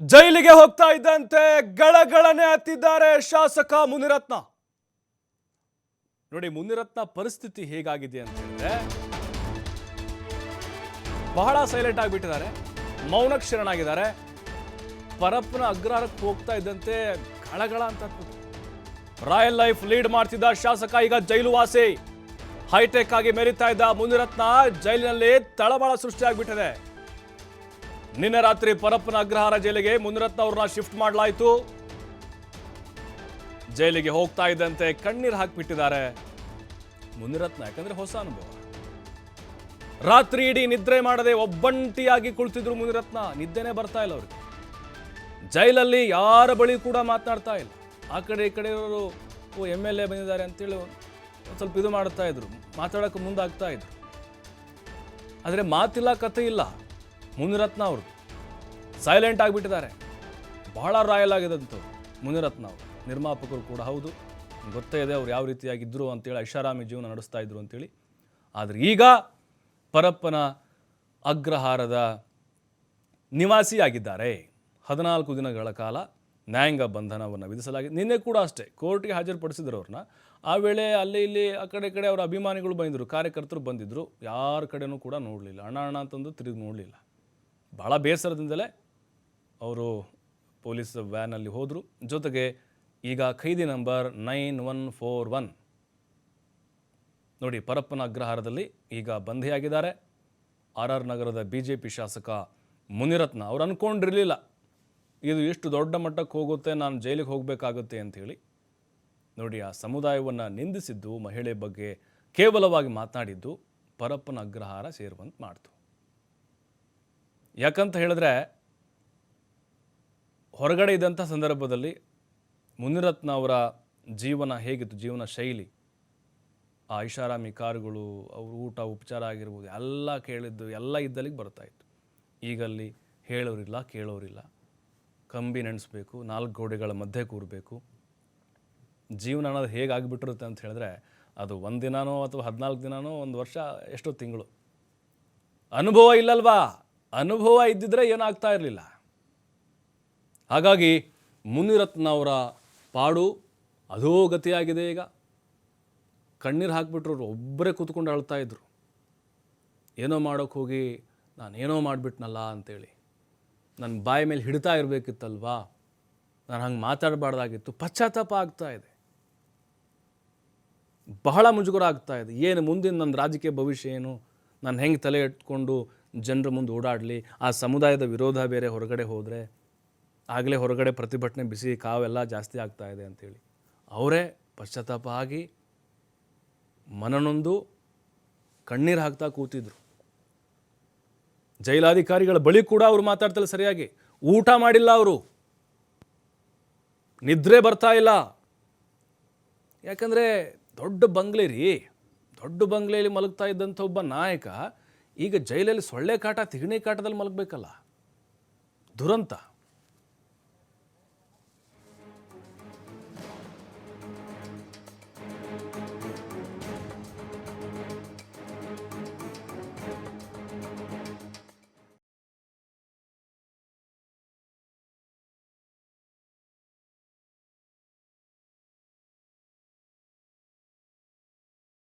ಜೈಲಿಗೆ ಹೋಗ್ತಾ ಇದ್ದಂತೆ ಗಳಗಳನೆ ಹತ್ತಿದ್ದಾರೆ ಶಾಸಕ ಮುನಿರತ್ನ. ನೋಡಿ, ಮುನಿರತ್ನ ಪರಿಸ್ಥಿತಿ ಹೇಗಾಗಿದೆ ಅಂತ ಬಹಳ ಸೈಲೆಂಟ್ ಆಗಿಬಿಟ್ಟಿದ್ದಾರೆ ಮೌನಕ್ಕೆ ಶರಣಾಗಿದ್ದಾರೆ ಪರಪ್ಪನ ಅಗ್ರಹಾರಕ್ಕೆ ಹೋಗ್ತಾ ಇದ್ದಂತೆ ಗಳಗಳ ಅಂತ ರಾಯಲ್ ಲೈಫ್ ಲೀಡ್ ಮಾಡ್ತಿದ್ದ ಶಾಸಕ ಈಗ ಜೈಲು ವಾಸಿ ಹೈಟೆಕ್ ಆಗಿ ಮೆರಿತಾ ಇದ್ದ ಮುನಿರತ್ನ ಜೈಲಿನಲ್ಲಿ ತಳಮಳ ಸೃಷ್ಟಿಯಾಗ್ಬಿಟ್ಟಿದೆ. ನಿನ್ನೆ ರಾತ್ರಿ ಪರಪ್ಪನ ಅಗ್ರಹಾರ ಜೈಲಿಗೆ ಮುನಿರತ್ನ ಅವ್ರನ್ನ ಶಿಫ್ಟ್ ಮಾಡಲಾಯಿತು. ಜೈಲಿಗೆ ಹೋಗ್ತಾ ಇದ್ದಂತೆ ಕಣ್ಣೀರು ಹಾಕಿಬಿಟ್ಟಿದ್ದಾರೆ. ಮುನಿರತ್ನ, ಯಾಕಂದ್ರೆ ಹೊಸ ಅನುಭವ. ರಾತ್ರಿ ಇಡೀ ನಿದ್ರೆ ಮಾಡದೆ ಒಬ್ಬಂಟಿಯಾಗಿ ಕುಳಿತಿದ್ರು ಮುನಿರತ್ನ, ನಿದ್ದೆನೆ ಬರ್ತಾ ಇಲ್ಲ ಅವ್ರಿಗೆ. ಜೈಲಲ್ಲಿ ಯಾರ ಬಳಿ ಕೂಡ ಮಾತನಾಡ್ತಾ ಇಲ್ಲ. ಆ ಕಡೆ ಈ ಕಡೆ ಇರೋರು, ಓ, ಎಂ ಎಲ್ ಎ ಬಂದಿದ್ದಾರೆ ಅಂತೇಳಿ ಸ್ವಲ್ಪ ಇದು ಮಾಡ್ತಾ ಇದ್ರು, ಮಾತಾಡೋಕೆ ಮುಂದಾಗ್ತಾ ಇದ್ರು. ಆದರೆ ಮಾತಿಲ್ಲ ಕಥೆ ಇಲ್ಲ. ಮುನಿರತ್ನ ಅವರು ಸೈಲೆಂಟ್ ಆಗಿಬಿಟ್ಟಿದ್ದಾರೆ. ಬಹಳ ರಾಯಲ್ ಆಗಿದಂಥವ್ರು ಮುನಿರತ್ನ ಅವರು. ನಿರ್ಮಾಪಕರು ಕೂಡ ಹೌದು. ಗೊತ್ತೇ ಇದೆ ಅವ್ರು ಯಾವ ರೀತಿಯಾಗಿದ್ದರು ಅಂತೇಳಿ, ಐಷಾರಾಮಿ ಜೀವನ ನಡೆಸ್ತಾ ಇದ್ರು ಅಂತೇಳಿ. ಆದರೆ ಈಗ ಪರಪ್ಪನ ಅಗ್ರಹಾರದ ನಿವಾಸಿಯಾಗಿದ್ದಾರೆ. ಹದಿನಾಲ್ಕು ದಿನಗಳ ಕಾಲ ನ್ಯಾಯಾಂಗ ಬಂಧನವನ್ನು ವಿಧಿಸಲಾಗಿದೆ. ನಿನ್ನೆ ಕೂಡ ಅಷ್ಟೇ ಕೋರ್ಟ್ಗೆ ಹಾಜರುಪಡಿಸಿದ್ರು ಅವ್ರನ್ನ. ಆ ವೇಳೆ ಅಲ್ಲಿ ಇಲ್ಲಿ ಆ ಕಡೆ ಕಡೆ ಅವರ ಅಭಿಮಾನಿಗಳು ಬಂದಿದ್ದರು ಕಾರ್ಯಕರ್ತರು ಬಂದಿದ್ದರು ಯಾರ ಕಡೆನೂ ಕೂಡ ನೋಡಲಿಲ್ಲ. ಅಣ್ಣ ಅಣ್ಣ ಅಂತಂದು ತಿರುಗಿ ನೋಡಲಿಲ್ಲ. ಭಾಳ ಬೇಸರದಿಂದಲೇ ಅವರು ಪೊಲೀಸ್ ವ್ಯಾನಲ್ಲಿ ಹೋದರು. ಜೊತೆಗೆ ಈಗ ಖೈದಿ number nine one four one. ನೋಡಿ, ಪರಪ್ಪನ ಅಗ್ರಹಾರದಲ್ಲಿ ಈಗ ಬಂಧಿಯಾಗಿದ್ದಾರೆ. ಆರ್ ಆರ್ ನಗರದ ಬಿ ಜೆ ಪಿ ಶಾಸಕ ಮುನಿರತ್ನ. ಅವ್ರು ಅಂದ್ಕೊಂಡಿರಲಿಲ್ಲ ಇದು ಎಷ್ಟು ದೊಡ್ಡ ಮಟ್ಟಕ್ಕೆ ಹೋಗುತ್ತೆ, ನಾನು ಜೈಲಿಗೆ ಹೋಗಬೇಕಾಗುತ್ತೆ ಅಂಥೇಳಿ ನೋಡಿ, ಆ ಸಮುದಾಯವನ್ನು ನಿಂದಿಸಿದ್ದು, ಮಹಿಳೆ ಬಗ್ಗೆ ಕೇವಲವಾಗಿ ಮಾತನಾಡಿದ್ದು ಪರಪ್ಪನ ಅಗ್ರಹಾರ ಸೇರುವಂತೆ ಮಾಡ್ತು. ಯಾಕಂತ ಹೇಳಿದ್ರೆ, ಹೊರಗಡೆ ಇದ್ದಂಥ ಸಂದರ್ಭದಲ್ಲಿ ಮುನಿರತ್ನ ಅವರ ಜೀವನ ಹೇಗಿತ್ತು, ಜೀವನ ಶೈಲಿ? ಆ ಐಷಾರಾಮಿ ಕಾರುಗಳು, ಅವ್ರ ಊಟ, ಉಪಚಾರ ಆಗಿರ್ಬೋದು, ಎಲ್ಲ ಕೇಳಿದ್ದು, ಎಲ್ಲ ಇದ್ದಲ್ಲಿಗೆ ಬರ್ತಾಯಿತ್ತು ಈಗಲ್ಲಿ ಹೇಳೋರಿಲ್ಲ, ಕೇಳೋರಿಲ್ಲ. ಕಂಬಿ ನೆನೆಸ್ಬೇಕು, ನಾಲ್ಕು ಗೋಡೆಗಳ ಮಧ್ಯೆ ಕೂರಬೇಕು. ಜೀವನ ಅನ್ನೋದು ಹೇಗೆ ಆಗಿಬಿಟ್ಟಿರುತ್ತೆ ಅಂತ ಹೇಳಿದ್ರೆ, ಅದು ಒಂದು ದಿನನೋ ಅಥವಾ ಹದಿನಾಲ್ಕು ದಿನನೋ ಒಂದು ವರ್ಷ, ಎಷ್ಟೋ ತಿಂಗಳು. ಅನುಭವ ಇಲ್ಲಲ್ವಾ? ಅನುಭವ ಇದ್ದಿದ್ರೆ ಏನಾಗ್ತಾ ಇರಲಿಲ್ಲ. ಹಾಗಾಗಿ ಮುನಿರತ್ನ ಅವರ ಪಾಡು ಅಧೋಗತಿಯಾಗಿದೆ ಈಗ. ಕಣ್ಣೀರು ಹಾಕ್ಬಿಟ್ರು ಒಬ್ಬರೇ ಕೂತ್ಕೊಂಡು ಅಳ್ತಾ ಇದ್ರು. ಏನೋ ಮಾಡೋಕ್ಕೆ ಹೋಗಿ, ನಾನೇನೋ ಮಾಡಿಬಿಟ್ನಲ್ಲ ಅಂತೇಳಿ. ನನ್ನ ಬಾಯಿ ಮೇಲೆ ಹಿಡಿತಾ ಇರಬೇಕಿತ್ತಲ್ವಾ? ನಾನು ಹಂಗೆ ಮಾತಾಡಬಾರ್ದಾಗಿತ್ತು. ಪಶ್ಚಾತ್ತಾಪ ಆಗ್ತಾ ಇದೆ. ಬಹಳ ಮುಜುಗರ ಆಗ್ತಾ ಇದೆ. ಏನು ಮುಂದಿನ ನನ್ನ ರಾಜಕೀಯ ಭವಿಷ್ಯ ಏನು? ನಾನು ಹೆಂಗೆ ತಲೆ ಇಟ್ಕೊಂಡು ಜನರ ಮುಂದೆ ಓಡಾಡಲಿ? ಆ ಸಮುದಾಯದ ವಿರೋಧ ಬೇರೆ ಹೊರಗಡೆ ಹೋದರೆ? ಆಗಲೇ ಹೊರಗಡೆ ಪ್ರತಿಭಟನೆ ಬಿಸಿ ಕಾವೆಲ್ಲ ಜಾಸ್ತಿ ಆಗ್ತಾ ಇದೆ ಅಂತೇಳಿ. ಅವರೇ ಪಶ್ಚಾತ್ತಾಪ ಆಗಿ ಮನನೊಂದು ಕಣ್ಣೀರು ಹಾಕ್ತಾ ಕೂತಿದ್ರು. ಜೈಲಾಧಿಕಾರಿಗಳ ಬಳಿ ಕೂಡ ಅವರು ಮಾತಾಡ್ತಾರೆ ಸರಿಯಾಗಿ. ಊಟ ಮಾಡಿಲ್ಲ ಅವರು. ನಿದ್ರೆ ಬರ್ತಾ ಇಲ್ಲ. ಯಾಕಂದರೆ ದೊಡ್ಡ ಬಂಗ್ಲೆ ರೀ. ದೊಡ್ಡ ಬಂಗ್ಲೆಯಲ್ಲಿ ಮಲಗ್ತಾ ಇದ್ದಂಥ ಒಬ್ಬ ನಾಯಕ ಈಗ ಜೈಲಲ್ಲಿ ಸೊಳ್ಳೆ ಕಾಟ, ತಿಗಣಿ ಕಾಟದಲ್ಲಿ ಮಲಗಬೇಕಲ್ಲ. ದುರಂತ.